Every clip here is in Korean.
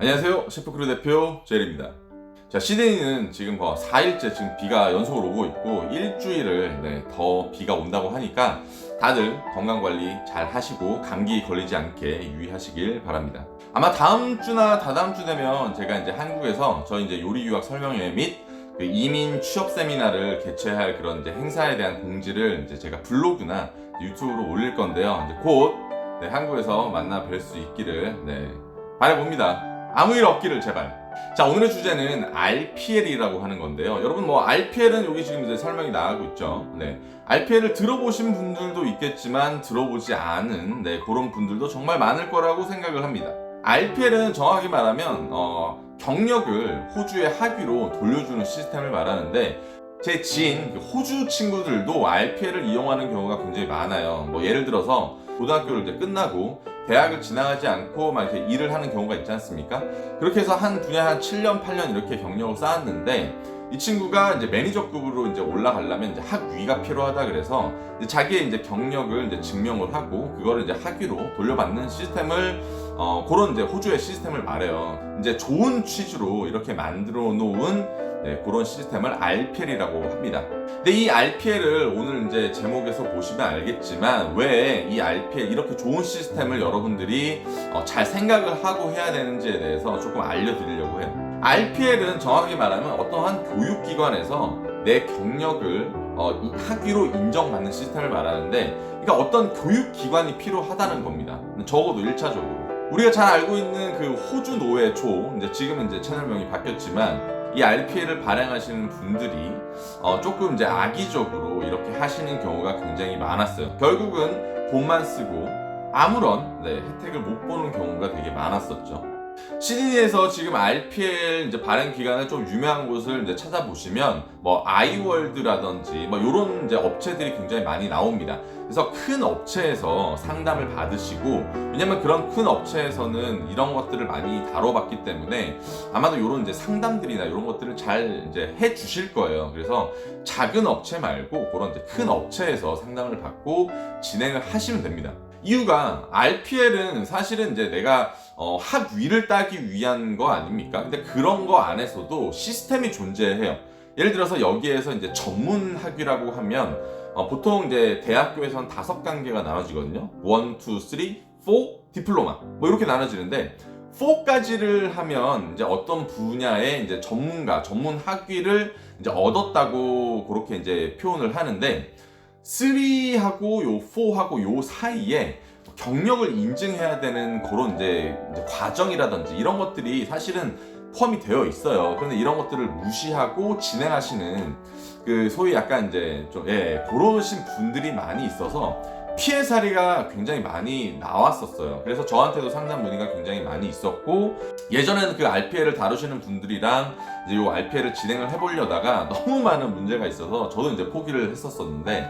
안녕하세요. 셰프크루 대표 제리입니다. 자, 시드니는 지금 뭐 4일째 지금 비가 연속으로 오고 있고 일주일을 네, 더 비가 온다고 하니까 다들 건강 관리 잘 하시고 감기 걸리지 않게 유의하시길 바랍니다. 아마 다음 주나 다다음 주 되면 제가 이제 한국에서 저희 이제 요리 유학 설명회 및 그 이민 취업 세미나를 개최할 그런 이제 행사에 대한 공지를 이제 제가 블로그나 유튜브로 올릴 건데요. 이제 곧 네, 한국에서 만나 뵐 수 있기를 네, 바라봅니다. 아무 일 없기를 제발. 자 오늘의 주제는 RPL이라고 하는 건데요. 여러분 뭐 RPL은 여기 지금 이제 설명이 나가고 있죠. 네, RPL을 들어보신 분들도 있겠지만 들어보지 않은 네, 그런 분들도 정말 많을 거라고 생각을 합니다. RPL은 정확히 말하면 어, 경력을 호주의 학위로 돌려주는 시스템을 말하는데 제 지인 그 호주 친구들도 RPL을 이용하는 경우가 굉장히 많아요. 뭐 예를 들어서 고등학교를 이제 끝나고 대학을 지나가지 않고 막 이렇게 일을 하는 경우가 있지 않습니까? 그렇게 해서 한 분야 한 7년, 8년 이렇게 경력을 쌓았는데 이 친구가 이제 매니저급으로 이제 올라가려면 이제 학위가 필요하다 그래서 이제 자기의 이제 경력을 이제 증명을 하고 그거를 이제 학위로 돌려받는 시스템을 어 그런 이제 호주의 시스템을 말해요. 이제 좋은 취지로 이렇게 만들어 놓은 네, 그런 시스템을 RPL이라고 합니다. 근데 이 RPL을 오늘 이제 제목에서 보시면 알겠지만 왜 이 RPL 이렇게 좋은 시스템을 여러분들이 어, 잘 생각을 하고 해야 되는지에 대해서 조금 알려드리려고 해요. RPL은 정확하게 말하면 어떠한 교육기관에서 내 경력을 어, 이 학위로 인정받는 시스템을 말하는데 그러니까 어떤 교육기관이 필요하다는 겁니다. 적어도 1차적으로. 우리가 잘 알고 있는 그 호주 노예 조, 이제 지금은 이제 채널명이 바뀌었지만 이 RPL을 발행하시는 분들이 어, 조금 이제 악의적으로 이렇게 하시는 경우가 굉장히 많았어요. 결국은 돈만 쓰고 아무런 네, 혜택을 못 보는 경우가 되게 많았었죠. 시드니에서 지금 RPL 이제 발행 기간을 좀 유명한 곳을 이제 찾아보시면 뭐 아이월드라든지 뭐 이런 이제 업체들이 굉장히 많이 나옵니다. 그래서 큰 업체에서 상담을 받으시고 왜냐면 그런 큰 업체에서는 이런 것들을 많이 다뤄봤기 때문에 아마도 이런 이제 상담들이나 이런 것들을 잘 이제 해 주실 거예요. 그래서 작은 업체 말고 그런 이제 큰 업체에서 상담을 받고 진행을 하시면 됩니다. 이유가 RPL은 사실은 이제 내가 어, 학 위를 따기 위한 거 아닙니까? 근데 그런 거 안에서도 시스템이 존재해요. 예를 들어서 여기에서 이제 전문 학위라고 하면 어, 보통 이제 대학교에서는 다섯 단계가 나눠지거든요. 1, 2, 3, 4 디플로마 뭐 이렇게 나눠지는데 4까지를 하면 이제 어떤 분야의 이제 전문가, 전문 학위를 이제 얻었다고 그렇게 이제 표현을 하는데 3하고 요 4하고 요 사이에 경력을 인증해야 되는 그런 이제, 이제 과정이라든지 이런 것들이 사실은 포함이 되어 있어요. 그런데 이런 것들을 무시하고 진행하시는 그 소위 약간 이제 좀 예, 그러신 분들이 많이 있어서 피해 사례가 굉장히 많이 나왔었어요. 그래서 저한테도 상담 문의가 굉장히 많이 있었고 예전에는 그 RPL을 다루시는 분들이랑 이제 요 RPL을 진행을 해보려다가 너무 많은 문제가 있어서 저도 이제 포기를 했었었는데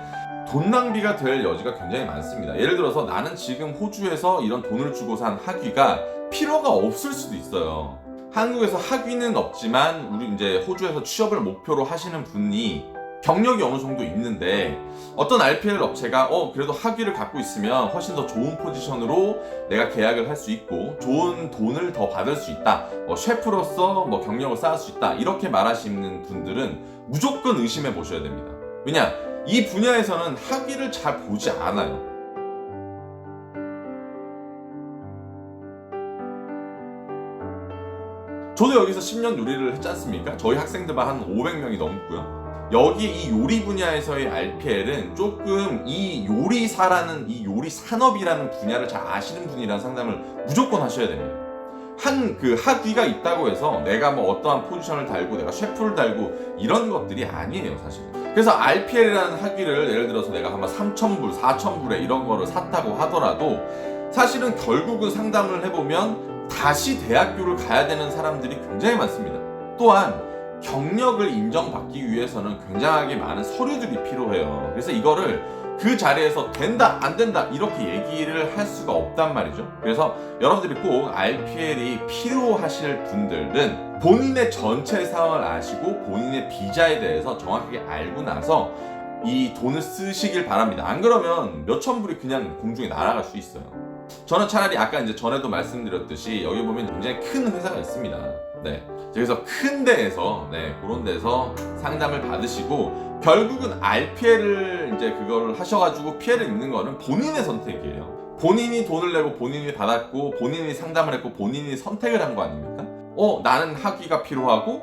돈 낭비가 될 여지가 굉장히 많습니다. 예를 들어서 나는 지금 호주에서 이런 돈을 주고 산 학위가 필요가 없을 수도 있어요. 한국에서 학위는 없지만 우리 이제 호주에서 취업을 목표로 하시는 분이 경력이 어느 정도 있는데 어떤 RPL 업체가 어 그래도 학위를 갖고 있으면 훨씬 더 좋은 포지션으로 내가 계약을 할 수 있고 좋은 돈을 더 받을 수 있다. 뭐 셰프로서 뭐 경력을 쌓을 수 있다. 이렇게 말하시는 분들은 무조건 의심해 보셔야 됩니다. 왜냐 이 분야에서는 학위를 잘 보지 않아요. 저도 여기서 10년 요리를 했지 않습니까? 저희 학생들만 한 500명이 넘고요. 여기 이 요리 분야에서의 RPL은 조금 이 요리사라는 이 요리 산업이라는 분야를 잘 아시는 분이라는 상담을 무조건 하셔야 됩니다. 한 그 학위가 있다고 해서 내가 뭐 어떠한 포지션을 달고 내가 셰프를 달고 이런 것들이 아니에요 사실. 그래서 RPL이라는 학위를 예를 들어서 내가 한번 3,000불, 4,000불에 이런 거를 샀다고 하더라도 사실은 결국은 상담을 해보면 다시 대학교를 가야 되는 사람들이 굉장히 많습니다. 또한 경력을 인정받기 위해서는 굉장하게 많은 서류들이 필요해요. 그래서 이거를 그 자리에서 된다, 안 된다, 이렇게 얘기를 할 수가 없단 말이죠. 그래서 여러분들이 꼭 RPL이 필요하실 분들은 본인의 전체 상황을 아시고 본인의 비자에 대해서 정확하게 알고 나서 이 돈을 쓰시길 바랍니다. 안 그러면 몇천 불이 그냥 공중에 날아갈 수 있어요. 저는 차라리 아까 이제 전에도 말씀드렸듯이 여기 보면 굉장히 큰 회사가 있습니다. 네. 그래서 큰 데에서 네, 그런 데서 상담을 받으시고 결국은 RPL을 이제 그거를 하셔가지고 피해를 입는 거는 본인의 선택이에요. 본인이 돈을 내고 본인이 받았고 본인이 상담을 했고 본인이 선택을 한 거 아닙니까? 어 나는 학위가 필요하고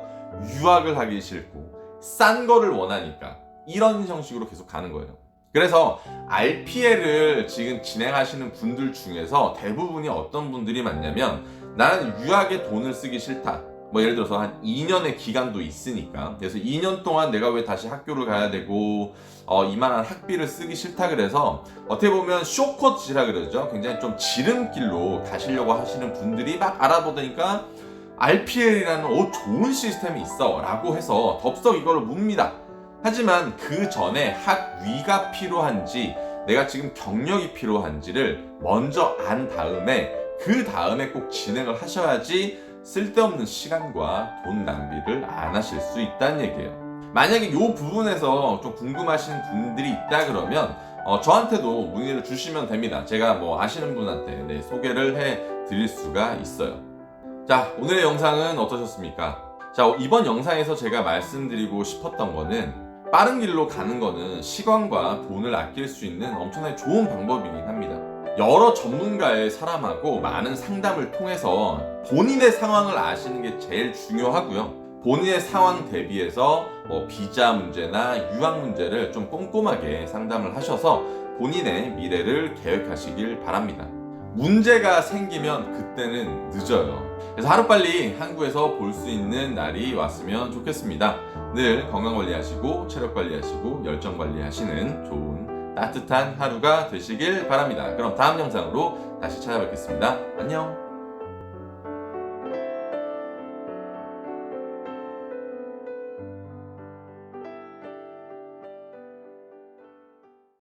유학을 하기 싫고 싼 거를 원하니까 이런 형식으로 계속 가는 거예요. 그래서 RPL을 지금 진행하시는 분들 중에서 대부분이 어떤 분들이 많냐면 나는 유학에 돈을 쓰기 싫다. 뭐 예를 들어서 한 2년의 기간도 있으니까. 그래서 2년 동안 내가 왜 다시 학교를 가야 되고 어, 이만한 학비를 쓰기 싫다 그래서 어떻게 보면 쇼컷이라 그러죠. 굉장히 좀 지름길로 가시려고 하시는 분들이 막 알아보니까 RPL이라는 오 좋은 시스템이 있어 라고 해서 덥석 이걸 묻니다. 하지만 그 전에 학위가 필요한지 내가 지금 경력이 필요한지를 먼저 안 다음에 그 다음에 꼭 진행을 하셔야지 쓸데없는 시간과 돈 낭비를 안 하실 수 있다는 얘기예요. 만약에 이 부분에서 좀 궁금하신 분들이 있다 그러면 어, 저한테도 문의를 주시면 됩니다. 제가 뭐 아시는 분한테 네, 소개를 해 드릴 수가 있어요. 자, 오늘의 영상은 어떠셨습니까? 자, 이번 영상에서 제가 말씀드리고 싶었던 거는 빠른 길로 가는 거는 시간과 돈을 아낄 수 있는 엄청나게 좋은 방법이긴 합니다. 여러 전문가의 사람하고 많은 상담을 통해서 본인의 상황을 아시는 게 제일 중요하고요. 본인의 상황 대비해서 뭐 비자 문제나 유학 문제를 좀 꼼꼼하게 상담을 하셔서 본인의 미래를 계획하시길 바랍니다. 문제가 생기면 그때는 늦어요. 그래서 하루빨리 한국에서 볼 수 있는 날이 왔으면 좋겠습니다. 늘 건강 관리하시고 체력 관리하시고 열정 관리하시는 좋은 따뜻한 하루가 되시길 바랍니다. 그럼 다음 영상으로 다시 찾아뵙겠습니다. 안녕!